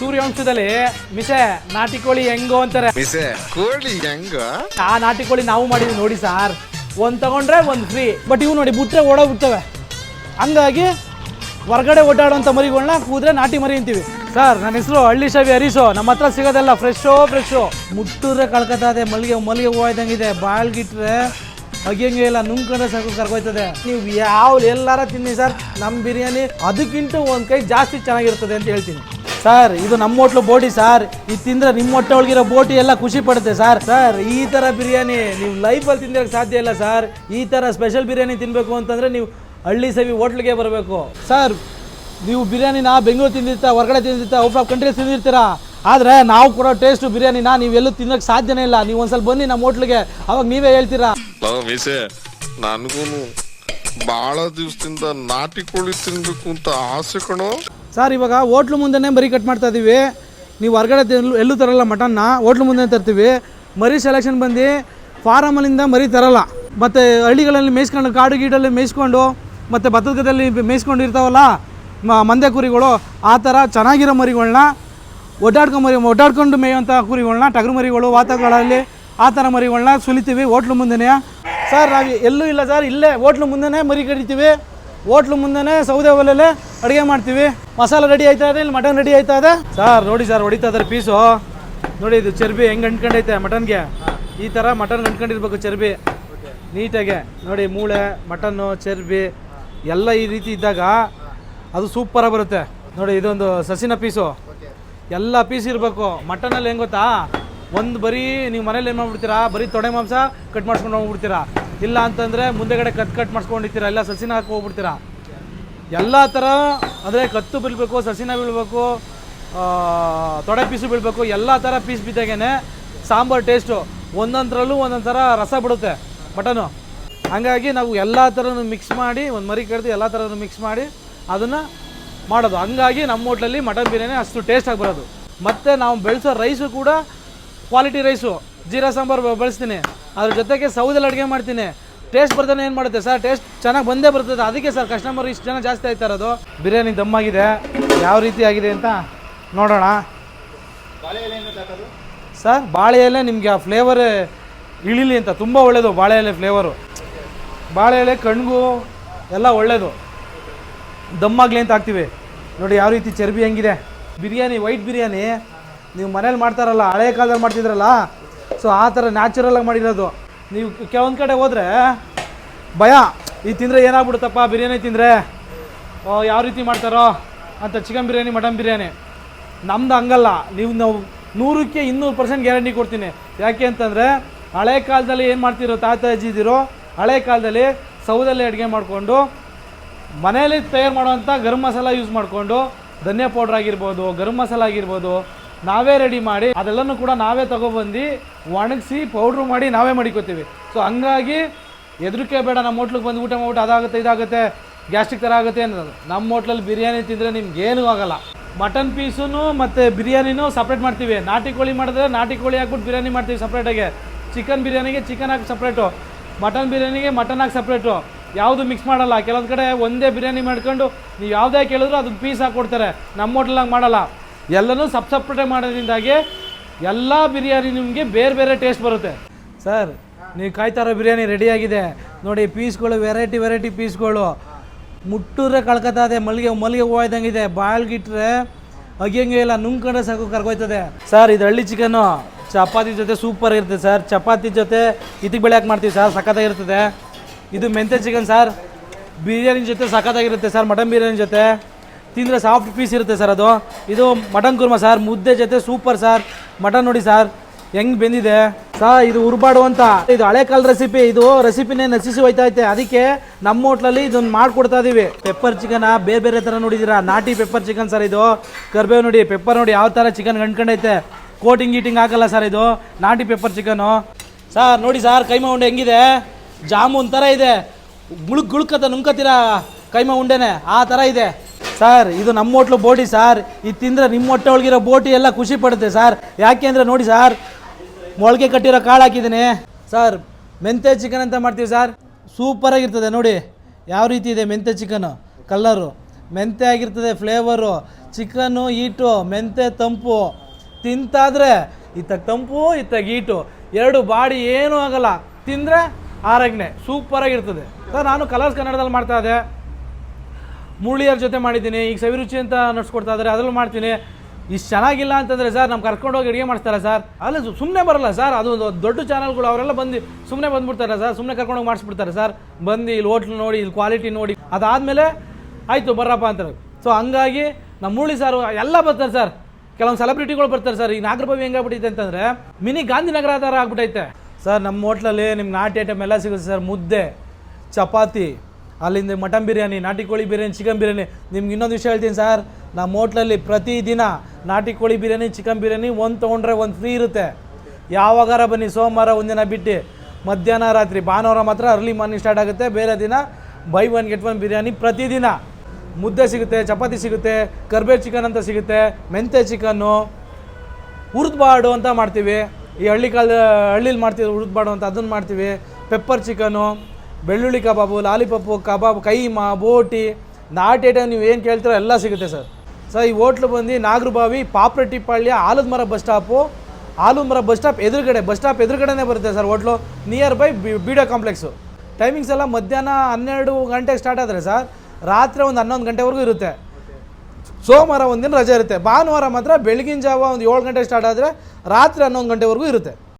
ಸೂರ್ಯವಂಶದಲ್ಲಿ ಮಿಸೆ ನಾಟಿ ಕೋಳಿ ಹೆಂಗೋ ಅಂತಾರೆ. ಮಿಸೆ ಕೋಳಿ ಹೆಂಗ? ಆ ನಾಟಿ ಕೋಳಿ ನಾವು ಮಾಡಿದ್ವಿ ನೋಡಿ ಸಾರ್. ಒಂದ್ ತಗೊಂಡ್ರೆ ಒಂದು ಫ್ರೀ ಬಟ್ ಇವು ನೋಡಿ ಬಿಟ್ರೆ ಓಡೋಗ್ಬಿಡ್ತವೆ. ಹಂಗಾಗಿ ಹೊರಗಡೆ ಓಡಾಡುವಂತ ಮರಿಗಳನ್ನ ಕೂದ್ರೆ ನಾಟಿ ಮರಿ ಅಂತೀವಿ. ಸರ್ ನನ್ನ ಹೆಸರು ಹಳ್ಳಿ ಶವಿ ಹರಿಸೋ ನಮ್ಮ ಹತ್ರ ಸಿಗೋದೆಲ್ಲ ಫ್ರೆಶೋ ಫ್ರೆಶು ಮುಟ್ಟಿದ್ರೆ ಕಳ್ಕೊತದೆ ಮಲ್ಲಿಗೆ ಮಲ್ಲಿಗೆ ಹೂವು ಇದೆ ಬಾಳ್ಗಿಟ್ರೆ ಅಗಿಯಂಗೆ ಇಲ್ಲ ನುಂಗ್ಕೊಂಡ್ರೆ ಸಾಕು ಕರ್ಕೋಯ್ತದೆ ನೀವು ಯಾವ ಎಲ್ಲಾರ ತಿನ್ನಿ ಸರ್. ನಮ್ಮ ಬಿರಿಯಾನಿ ಅದಕ್ಕಿಂತ ಒಂದು ಕೈ ಜಾಸ್ತಿ ಚೆನ್ನಾಗಿರ್ತದೆ ಅಂತ ಹೇಳ್ತೀನಿ. ಸರ್ ಇದು ನಮ್ಮ ಹೋಟ್ಲು ಬೋಟಿ ಸರ್ ಇದು ತಿಂದ್ರೆ ನಿಮ್ಮ ಹೊಟ್ಟೆ ಒಳಗಿರೋ ಬೋಟಿ ಎಲ್ಲ ಖುಷಿ ಪಡುತ್ತೆ ಸರ್ ಸರ್ ಈ ಥರ ಬಿರಿಯಾನಿ ನೀವು ಲೈಫಲ್ಲಿ ತಿನ್ನೋಕ್ಕೆ ಸಾಧ್ಯ ಇಲ್ಲ ಸರ್ ಈ ಥರ ಸ್ಪೆಷಲ್ ಬಿರಿಯಾನಿ ತಿನ್ನಬೇಕು ಅಂತಂದರೆ ನೀವು ಹಳ್ಳಿ ಸವಿ ಹೋಟ್ಲಿಗೆ ಬರಬೇಕು. ಸರ್ ನೀವು ಬಿರಿಯಾನಿನ ಬೆಂಗಳೂರು ತಿಂದಿರ್ತಾ ಹೊರಗಡೆ ತಿಂದಿರ್ತಾ ಔಟ್ ಆಫ್ ಕಂಟ್ರೀಸ್ ತಿಂದಿರ್ತೀರಾ ಆದರೆ ನಾವು ಕೊಡೋ ಟೇಸ್ಟು ಬಿರಿಯಾನಿನ ನೀವು ಎಲ್ಲೂ ತಿನ್ನೋಕ್ಕೆ ಸಾಧ್ಯನೇ ಇಲ್ಲ. ನೀವು ಒಂದ್ಸಲ ಬನ್ನಿ ನಮ್ಮ ಹೋಟ್ಲಿಗೆ ಅವಾಗ ನೀವೇ ಹೇಳ್ತೀರಾ? ಮಿಸೆ ನನಗೂನು ಬಹಳ ದಿವಸದಿಂದ ನಾಟಿ ಕೋಳಿ ತಿನ್ಬೇಕು ಅಂತ ಆಸೆ ಕಣೋ. ಸರ್, ಇವಾಗ ಹೋಟ್ಲು ಮುಂದೆನೇ ಮರಿ ಕಟ್ ಮಾಡ್ತಾ ಇದ್ದೀವಿ ನೀವು ಹೊರಗಡೆ ಎಲ್ಲೂ ತರಲ್ಲ ಮಟನ್ನ, ಹೋಟ್ಲು ಮುಂದೆ ತರ್ತೀವಿ ಮರಿ ಸೆಲೆಕ್ಷನ್ ಬಂದು ಫಾರಮಲ್ಲಿಂದ ಮರಿ ತರಲ್ಲ. ಮತ್ತು ಹಳ್ಳಿಗಳಲ್ಲಿ ಮೇಯಿಸ್ಕೊಂಡು, ಕಾಡು ಗೀಡಲ್ಲಿ ಮೇಯಿಸ್ಕೊಂಡು, ಮತ್ತು ಭತ್ತದ ಗದ್ದೆಯಲ್ಲಿ ಮೇಯ್ಸ್ಕೊಂಡು ಇರ್ತಾವಲ್ಲ ಮಂದೆ ಕುರಿಗಳು, ಆ ಥರ ಚೆನ್ನಾಗಿರೋ ಮರಿಗಳನ್ನ ಒಡ್ಡಾಡ್ಕೊಂಡು ಮರಿ ಒಡ್ಡಾಡ್ಕೊಂಡು ಮೇಯುವಂಥ ಕುರಿಗಳನ್ನ ಟಗರು ಮರಿಗಳು ವಾತಾವರಣಗಳಲ್ಲಿ ಆ ಥರ ಮರಿಗಳನ್ನ ಸುಲಿತೀವಿ ಹೋಟ್ಲು ಮುಂದೆನೇ. ಸರ್, ನಾವು ಎಲ್ಲೂ ಇಲ್ಲ ಸರ್, ಇಲ್ಲೇ ಹೋಟ್ಲು ಮುಂದೆನೇ ಮರಿ ಕಡಿತೀವಿ. ಹೋಟ್ಲು ಮುಂದೆನೇ ಸೌದೆ ಒಲೆಯಲ್ಲೇ ಅಡುಗೆ ಮಾಡ್ತೀವಿ. ಮಸಾಲ ರೆಡಿ ಆಯ್ತಾ ಇದೆ, ಇಲ್ಲಿ ಮಟನ್ ರೆಡಿ ಆಯ್ತಾ ಇದೆ. ಸರ್, ನೋಡಿ ಸರ್, ಹೊಡಿತಾ ಇದ್ದಾರೆ ಪೀಸು ನೋಡಿ ಇದು ಚರ್ಬಿ ಹೆಂಗೆ ಅಂಟ್ಕೊಂಡೈತೆ ಮಟನ್ಗೆ ಈ ಥರ ಮಟನ್ ಅಂಟ್ಕೊಂಡಿರ್ಬೇಕು ಚರ್ಬಿ. ನೀಟಾಗೆ. ನೋಡಿ ಮೂಳೆ ಮಟನ್ನು ಚರ್ಬಿ, ಎಲ್ಲ ಈ ರೀತಿ ಇದ್ದಾಗ ಅದು ಸೂಪರಾಗಿ ಬರುತ್ತೆ. ನೋಡಿ ಇದೊಂದು ಸಸಿನ ಪೀಸು ಎಲ್ಲ ಪೀಸ್ ಇರಬೇಕು. ಮಟನಲ್ಲಿ ಹೆಂಗೆ ಗೊತ್ತಾ? ಒಂದು ಬರೀ ನೀವು ಮನೇಲಿ ಏನು ಮಾಡ್ಬಿಡ್ತೀರಾ? ಬರೀ ತೊಡೆ ಮಾಂಸ ಕಟ್ ಮಾಡ್ಸ್ಕೊಂಡು ಹೋಗ್ಬಿಡ್ತೀರಾ? ಇಲ್ಲ ಅಂತಂದರೆ ಮುಂದೆಗಡೆ ಕಟ್ ಕಟ್ ಮಾಡ್ಸ್ಕೊಂಡಿರ್ತೀರಾ? ಎಲ್ಲ ಸಸಿನ ಹಾಕಿ ಹೋಗ್ಬಿಡ್ತೀರಾ? ಎಲ್ಲ ಥರ ಅಂದರೆ ಕತ್ತು ಬೀಳಬೇಕು, ಸಸಿನ ಬೀಳಬೇಕು ತೊಡೆ ಪೀಸು ಬೀಳಬೇಕು, ಎಲ್ಲ ಥರ ಪೀಸ್ ಬಿದ್ದಾಗೇನೆ ಸಾಂಬಾರು ಟೇಸ್ಟು ಒಂದೊಂದರಲ್ಲೂ ಒಂದೊಂದು ಥರ ರಸ ಬಿಡುತ್ತೆ ಮಟನು. ಹಾಗಾಗಿ ನಾವು ಎಲ್ಲ ಥರನೂ ಮಿಕ್ಸ್ ಮಾಡಿ, ಒಂದು ಮರಿ ಕಡ್ದು ಎಲ್ಲ ಥರನೂ ಮಿಕ್ಸ್ ಮಾಡಿ ಅದನ್ನು ಮಾಡೋದು. ಹಂಗಾಗಿ ನಮ್ಮ ಹೋಟ್ಲಲ್ಲಿ ಮಟನ್ ಬಿರಿಯಾನಿ ಅಷ್ಟು ಟೇಸ್ಟಾಗಿ ಬರೋದು. ಮತ್ತು ನಾವು ಬೆಳೆಸೋ ರೈಸು ಕೂಡ ಕ್ವಾಲಿಟಿ ರೈಸು ಜೀರಾ ಸಾಂಬಾರು ಬೆಳೆಸ್ತೀನಿ. ಅದ್ರ ಜೊತೆಗೆ ಸೌದಲ್ಲಿ ಅಡುಗೆ ಮಾಡ್ತೀನಿ. ಟೇಸ್ಟ್ ಬರ್ತಾನೆ ಏನು ಮಾಡುತ್ತೆ ಸರ್ ಟೇಸ್ಟ್ ಚೆನ್ನಾಗಿ ಬಂದೇ ಬರ್ತದೆ. ಅದಕ್ಕೆ ಸರ್ ಕಸ್ಟಮರ್ ಇಷ್ಟು ಜನ ಜಾಸ್ತಿ ಆಯ್ತಾ ಇರೋದು? ಬಿರಿಯಾನಿ ದಮ್ಮಾಗಿದೆ ಯಾವ ರೀತಿ ಆಗಿದೆ ಅಂತ ನೋಡೋಣ. ಸರ್ ಬಾಳೆ ಎಲೆ ನಿಮಗೆ ಆ ಫ್ಲೇವರ್ ಇಳಿಲಿ ಅಂತ. ತುಂಬ ಒಳ್ಳೆಯದು ಬಾಳೆ ಎಲೆ ಫ್ಲೇವರು ಬಾಳೆ ಎಲೆ, ಕಣ್ಗೂ ಎಲ್ಲ ಒಳ್ಳೆಯದು ದಮ್ಮಾಗಲಿ ಅಂತ ಹಾಕ್ತೀವಿ. ನೋಡಿ ಯಾವ ರೀತಿ ಚರ್ಬಿ ಹೆಂಗಿದೆ. ಬಿರಿಯಾನಿ ವೈಟ್ ಬಿರಿಯಾನಿ ನೀವು ಮನೇಲಿ ಮಾಡ್ತಾರಲ್ಲ, ಹಳೆ ಕಾಲದಲ್ಲಿ ಮಾಡ್ತಿದ್ರಲ್ಲ ಸೊ ಆ ಥರ ನ್ಯಾಚುರಲಾಗಿ ಮಾಡಿರೋದು. ನೀವು ಕೆಲವೊಂದು ಕಡೆ ಹೋದರೆ, ಭಯ, ಈ ತಿಂದರೆ ಏನಾಗ್ಬಿಡುತ್ತಪ್ಪ? ಬಿರಿಯಾನಿ ತಿಂದರೆ? ಯಾವ ರೀತಿ ಮಾಡ್ತಾರೋ? ಅಂತ ಚಿಕನ್ ಬಿರಿಯಾನಿ ಮಟನ್ ಬಿರಿಯಾನಿ. ನಮ್ದು ಹಂಗಲ್ಲ. ನೀವು ನಾವು ನೂರಕ್ಕೆ ಇನ್ನೂರು ಪರ್ಸೆಂಟ್ ಗ್ಯಾರಂಟಿ ಕೊಡ್ತೀನಿ. ಯಾಕೆ ಅಂತಂದರೆ, ಹಳೆ ಕಾಲದಲ್ಲಿ ಏನು ಮಾಡ್ತಿರೋ ತಾತ ಅಜ್ಜಿದಿರೋ ಹಳೆ ಕಾಲದಲ್ಲಿ ಸೌದಲ್ಲಿ ಅಡುಗೆ ಮಾಡಿಕೊಂಡು, ಮನೆಯಲ್ಲಿ ತಯಾರು ಮಾಡುವಂಥ ಗರಂ ಮಸಾಲ ಯೂಸ್ ಮಾಡಿಕೊಂಡು, ಧನಿಯಾ ಪೌಡ್ರ್ ಆಗಿರ್ಬೋದು, ಗರಂ ಮಸಾಲ ಆಗಿರ್ಬೋದು ನಾವೇ ರೆಡಿ ಮಾಡಿ, ಅದೆಲ್ಲನೂ ಕೂಡ ನಾವೇ ತಗೊಬಂದು ಒಣಗಿಸಿ ಪೌಡ್ರು ಮಾಡಿ ನಾವೇ ಮಾಡಿಕೊತೀವಿ. ಸೊ ಹಂಗಾಗಿ ಹೆದರಿಕೆ ಬೇಡ, ನಮ್ಮ ಹೋಟ್ಲಿಗೆ ಬಂದು ಊಟ ಮಾಡ್ಬಿಟ್ಟು ಅದಾಗುತ್ತೆ, ಇದಾಗುತ್ತೆ ಗ್ಯಾಸ್ಟ್ರಿಕ್ ಥರ ಆಗುತ್ತೆ ಅನ್ನೋದು. ನಮ್ಮ ಹೋಟ್ಲಲ್ಲಿ ಬಿರಿಯಾನಿ ತಿಂದರೆ ನಿಮ್ಗೆ ಏನೂ ಆಗಲ್ಲ. ಮಟನ್ ಪೀಸೂ ಮತ್ತು ಬಿರಿಯಾನಿನೂ ಸಪ್ರೇಟ್ ಮಾಡ್ತೀವಿ. ನಾಟಿ ಕೋಳಿ ಮಾಡಿದ್ರೆ ನಾಟಿ ಕೋಳಿ ಹಾಕ್ಬಿಟ್ಟು ಬಿರಿಯಾನಿ ಮಾಡ್ತೀವಿ ಸಪ್ರೇಟಾಗೆ ಚಿಕನ್ ಬಿರಿಯಾನಿಗೆ ಚಿಕನ್ ಹಾಕಿ ಸಪ್ರೇಟು ಮಟನ್ ಬಿರಿಯಾನಿಗೆ ಮಟನ್ ಹಾಕಿ ಸಪ್ರೇಟು ಯಾವುದು ಮಿಕ್ಸ್ ಮಾಡಲ್ಲ. ಕೆಲವೊಂದು ಕಡೆ ಒಂದೇ ಬಿರಿಯಾನಿ ಮಾಡ್ಕೊಂಡು, ನೀವು ಯಾವುದೇ ಕೇಳಿದ್ರು ಅದಕ್ಕೆ ಪೀಸ್ ಹಾಕ್ಕೊಡ್ತಾರೆ. ನಮ್ಮ ಹೋಟ್ಲಾಗ ಮಾಡಲ್ಲ. ಎಲ್ಲನೂ ಸಪ್ ಸಪ್ರೇಟ್ ಮಾಡೋದ್ರಿಂದಾಗಿ ಎಲ್ಲ ಬಿರಿಯಾನಿ ನಿಮಗೆ ಬೇರೆ ಬೇರೆ ಟೇಸ್ಟ್ ಬರುತ್ತೆ. ಸರ್, ನೀವು ಕಾಯ್ತಾ ಇರೋ ಬಿರಿಯಾನಿ ರೆಡಿಯಾಗಿದೆ ನೋಡಿ, ಪೀಸ್ಗಳು ವೆರೈಟಿ ವೆರೈಟಿ ಪೀಸ್ಗಳು. ಮುಟ್ಟಿದ್ರೆ ಕಳ್ಕೊತಾ ಇದೆ ಮಲ್ಲಿಗೆ ಮಲ್ಲಿಗೆ ಹೂವು ಇದ್ದಂಗಿದೆ ಬಾಳ್ಗಿಟ್ರೆ ಅಗಿಯಂಗೆ ಇಲ್ಲ, ನುಂಗ್ಕೊಂಡ್ರೆ ಸಾಕು ಕರ್ಗೋಯ್ತದೆ. ಸರ್, ಇದು ಹಳ್ಳಿ ಚಿಕನ್ನು ಚಪಾತಿ ಜೊತೆ ಸೂಪರ್ ಇರುತ್ತೆ ಸರ್. ಚಪಾತಿ ಜೊತೆ ಇದಕ್ಕೆ ಬೆಳೆ ಮಾಡ್ತೀವಿ ಸರ್ ಸಖತ್ತಾಗಿರ್ತದೆ ಇದು ಮೆಂತೆ ಚಿಕನ್ ಸರ್. ಬಿರಿಯಾನಿ ಜೊತೆ ಸಖತ್ತಾಗಿರುತ್ತೆ ಸರ್, ಮಟನ್ ಬಿರಿಯಾನಿ ಜೊತೆ. ತಿಂದರೆ ಸಾಫ್ಟ್ ಪೀಸ್ ಇರುತ್ತೆ ಸರ್ ಅದು. ಇದು ಮಟನ್ ಕುರ್ಮ ಸರ್ ಮುದ್ದೆ ಜೊತೆ ಸೂಪರ್ ಸರ್ ಮಟನ್ ನೋಡಿ ಸರ್ ಹೆಂಗ್ ಬೆಂದಿದೆ. ಸರ್ ಇದು ಉರ್ಬಾಡು ಅಂತ. ಇದು ಹಳೆ ಕಾಲ ರೆಸಿಪಿ ಇದು ರೆಸಿಪಿನೇ ನಶಿಸಿ ಹೋಯ್ತಾ ಐತೆ ಅದಕ್ಕೆ ನಮ್ಮ ಹೋಟ್ಲಲ್ಲಿ ಇದನ್ನ ಮಾಡ್ಕೊಡ್ತಾ ಇದೀವಿ. ಪೆಪ್ಪರ್ ಚಿಕನ್ ಬೇರೆ ಬೇರೆ ಥರ ನೋಡಿದ್ದೀರಾ ನಾಟಿ ಪೆಪ್ಪರ್ ಚಿಕನ್ ಸರ್ ಇದು. ಕರ್ಬೇವು ನೋಡಿ ಪೆಪ್ಪರ್ ನೋಡಿ, ಯಾವ ಥರ ಚಿಕನ್ ಗಂಟ್ಕೊಂಡೈತೆ ಕೋಟಿಂಗ್ ಗೀಟಿಂಗ್ ಹಾಕಲ್ಲ ಸರ್ ಇದು. ನಾಟಿ ಪೆಪ್ಪರ್ ಚಿಕನು ಸರ್ ನೋಡಿ ಸರ್ ಕೈಮಾ ಉಂಡೆ ಹೆಂಗಿದೆ? ಜಾಮೂನ್ ಥರ ಇದೆ. ಗುಳುಕ್ ಗುಳುಕತ್ತ ನುಂಕತ್ತೀರಾ ಕೈಮಾ ಉಂಡೆನೆ? ಆ ಥರ ಇದೆ. ಸರ್, ಇದು ನಮ್ಮ ಹೋಟ್ಲು ಬೋಟಿ ಸರ್. ಇದು ತಿಂದರೆ ನಿಮ್ಮ ಹೊಟ್ಟೆ ಒಳಗಿರೋ ಬೋಟಿ ಎಲ್ಲ ಖುಷಿ ಪಡುತ್ತೆ ಸರ್. ಯಾಕೆ ಅಂದರೆ ನೋಡಿ ಸರ್, ಮೊಳಕೆ ಕಟ್ಟಿರೋ ಕಾಳು ಹಾಕಿದ್ದೀನಿ. ಸರ್ ಮೆಂತೆ ಚಿಕನ್ ಅಂತ ಮಾಡ್ತೀವಿ ಸರ್. ಸೂಪರಾಗಿರ್ತದೆ ನೋಡಿ. ಯಾವ ರೀತಿ ಇದೆ ಮೆಂತೆ ಚಿಕನ್ನು ಕಲ್ಲರು ಮೆಂತೆ ಆಗಿರ್ತದೆ ಫ್ಲೇವರು ಚಿಕನ್ನು ಈಟು ಮೆಂತೆ ತಂಪು. ತಿಂತಾದರೆ ಇತ್ತಾಗ ತಂಪು ಇತ್ತಾಗ ಈಟು ಎರಡು ಬಾಡಿ ಏನೂ ಆಗಲ್ಲ. ತಿಂದರೆ ಆರೋಗ್ಯ ಸೂಪರಾಗಿರ್ತದೆ ಸರ್, ನಾನು ಕಲರ್ಸ್ ಕನ್ನಡದಲ್ಲಿ ಮಾಡ್ತಾ ಇದ್ದೆ. ಮುರಳಿಯವ್ರ ಜೊತೆ ಮಾಡಿದ್ದೀನಿ. ಈಗ ಸವಿರುಚಿ ಅಂತ ನಡ್ಸ್ಕೊಡ್ತಾ ಇದ್ದಾರೆ ಅದ್ರಲ್ಲಿ ಮಾಡ್ತೀನಿ. ಇಷ್ಟು ಚೆನ್ನಾಗಿಲ್ಲ ಅಂತಂದರೆ ಸರ್ ನಮ್ಮ ಕರ್ಕೊಂಡೋಗಿ ಅಡುಗೆ ಮಾಡ್ತಾರೆ ಸರ್? ಅಲ್ಲ ಸುಮ್ಮನೆ ಬರಲ್ಲ ಸರ್. ಅದು ಒಂದು ದೊಡ್ಡ ಚಾನಲ್ಗಳು, ಅವರೆಲ್ಲ ಬಂದು ಸುಮ್ಮನೆ ಬಂದುಬಿಡ್ತಾರೆ ಸರ್? ಸುಮ್ಮನೆ ಕರ್ಕೊಂಡೋಗಿ ಮಾಡಿಸ್ಬಿಡ್ತಾರೆ ಸರ್? ಬಂದು ಇಲ್ಲಿ ಹೋಟ್ಲ್ ನೋಡಿ, ಇಲ್ಲಿ ಕ್ವಾಲಿಟಿ ನೋಡಿ, ಅದಾದಮೇಲೆ ಆಯಿತು, ಬರ್ರಪ್ಪ ಅಂತಾರೆ. ಸೊ ಹಂಗಾಗಿ ನಮ್ಮ ಮೂಳಿ ಸರ್ ಎಲ್ಲ ಬರ್ತಾರೆ ಸರ್. ಕೆಲವೊಂದು ಸೆಲೆಬ್ರಿಟಿಗಳು ಬರ್ತಾರೆ ಸರ್. ಈಗ ನಾಗರಭಾವಿ ಹೆಂಗಾಗ್ಬಿಟ್ಟೈತೆ ಅಂತಂದರೆ, ಮಿನಿ ಗಾಂಧಿನಗರ ಥರ ಆಗ್ಬಿಟ್ಟೈತೆ ಸರ್ ನಮ್ಮ ಹೋಟ್ಲಲ್ಲಿ ನಿಮ್ಗೆ ನಾಟಿ ಐಟಮ್ ಎಲ್ಲ ಸಿಗುತ್ತೆ ಸರ್. ಮುದ್ದೆ, ಚಪಾತಿ ಅಲ್ಲಿಂದ ಮಟನ್ ಬಿರಿಯಾನಿ ನಾಟಿ ಕೋಳಿ ಬಿರಿಯಾನಿ, ಚಿಕನ್ ಬಿರಿಯಾನಿ. ನಿಮ್ಗೆ ಇನ್ನೊಂದು ವಿಷಯ ಹೇಳ್ತೀನಿ ಸರ್, ನಮ್ಮ ಹೋಟ್ಲಲ್ಲಿ ಪ್ರತಿದಿನ ನಾಟಿ ಕೋಳಿ ಬಿರಿಯಾನಿ, ಚಿಕನ್ ಬಿರಿಯಾನಿ ಒಂದು ತೊಗೊಂಡ್ರೆ ಒಂದು ಫ್ರೀ ಇರುತ್ತೆ. ಯಾವಾಗಾರ ಬನ್ನಿ, ಸೋಮವಾರ ಒಂದಿನ ಬಿಟ್ಟು ಮಧ್ಯಾಹ್ನ ರಾತ್ರಿ, ಭಾನುವಾರ ಮಾತ್ರ ಅರ್ಲಿ ಮಾರ್ನಿಂಗ್ ಸ್ಟಾರ್ಟ್ ಆಗುತ್ತೆ. ಬೇರೆ ದಿನ buy one get one biryani ಪ್ರತಿದಿನ. ಮುದ್ದೆ ಸಿಗುತ್ತೆ, ಚಪಾತಿ ಸಿಗುತ್ತೆ ಕರ್ಬೇ ಚಿಕನ್ ಅಂತ ಸಿಗುತ್ತೆ ಮೆಂತೆ ಚಿಕನ್ನು ಹುರಿದ್ಬಾಡು ಅಂತ ಮಾಡ್ತೀವಿ. ಈ ಹಳ್ಳಿ ಕಾಲದ ಹಳ್ಳಿಲಿ ಮಾಡ್ತೀವಿ ಹುರಿದ್ಬಾಡು ಅಂತ ಅದನ್ನು ಮಾಡ್ತೀವಿ. ಪೆಪ್ಪರ್ ಚಿಕನು ಬೆಳ್ಳುಳ್ಳಿ ಕಬಾಬು, ಲಾಲಿಪಪ್ಪು, ಕಬಾಬ್ ಕೈಮಾ ಬೋಟಿ, ನಾಟಿ ಐಟಮ್ ನೀವು ಏನು ಕೇಳ್ತೀರೋ ಎಲ್ಲ ಸಿಗುತ್ತೆ ಸರ್. ಸರ್, ಈ ಹೋಟ್ಲು ಬಂದು ನಾಗರಬಾವಿ ಪಾಪ್ರೆಟ್ಟಿಪಾಳ್ಯ ಆಲದ ಮರ ಬಸ್ ಸ್ಟಾಪು, ಆಲದ ಮರ ಬಸ್ ಸ್ಟಾಪ್ ಎದುರುಗಡೆ, ಬಸ್ ಸ್ಟಾಪ್ ಎದುರುಗಡೆನೇ ಬರುತ್ತೆ ಸರ್ ಹೋಟ್ಲು. ನಿಯರ್ ಬೈ, ಬಿಡೋ ಕಾಂಪ್ಲೆಕ್ಸು ಟೈಮಿಂಗ್ಸ್ ಎಲ್ಲ ಮಧ್ಯಾಹ್ನ ಹನ್ನೆರಡು ಗಂಟೆಗೆ ಸ್ಟಾರ್ಟ್ ಆದರೆ ಸರ್, ರಾತ್ರಿ ಒಂದು ಹನ್ನೊಂದು ಗಂಟೆವರೆಗೂ ಇರುತ್ತೆ. ಸೋಮವಾರ ಒಂದಿನ ರಜೆ ಇರುತ್ತೆ. ಭಾನುವಾರ ಮಾತ್ರ ಬೆಳಗಿನ ಜಾವ ಒಂದು ಏಳು ಗಂಟೆ ಸ್ಟಾರ್ಟ್ ಆದರೆ ರಾತ್ರಿ ಹನ್ನೊಂದು ಗಂಟೆವರೆಗೂ ಇರುತ್ತೆ.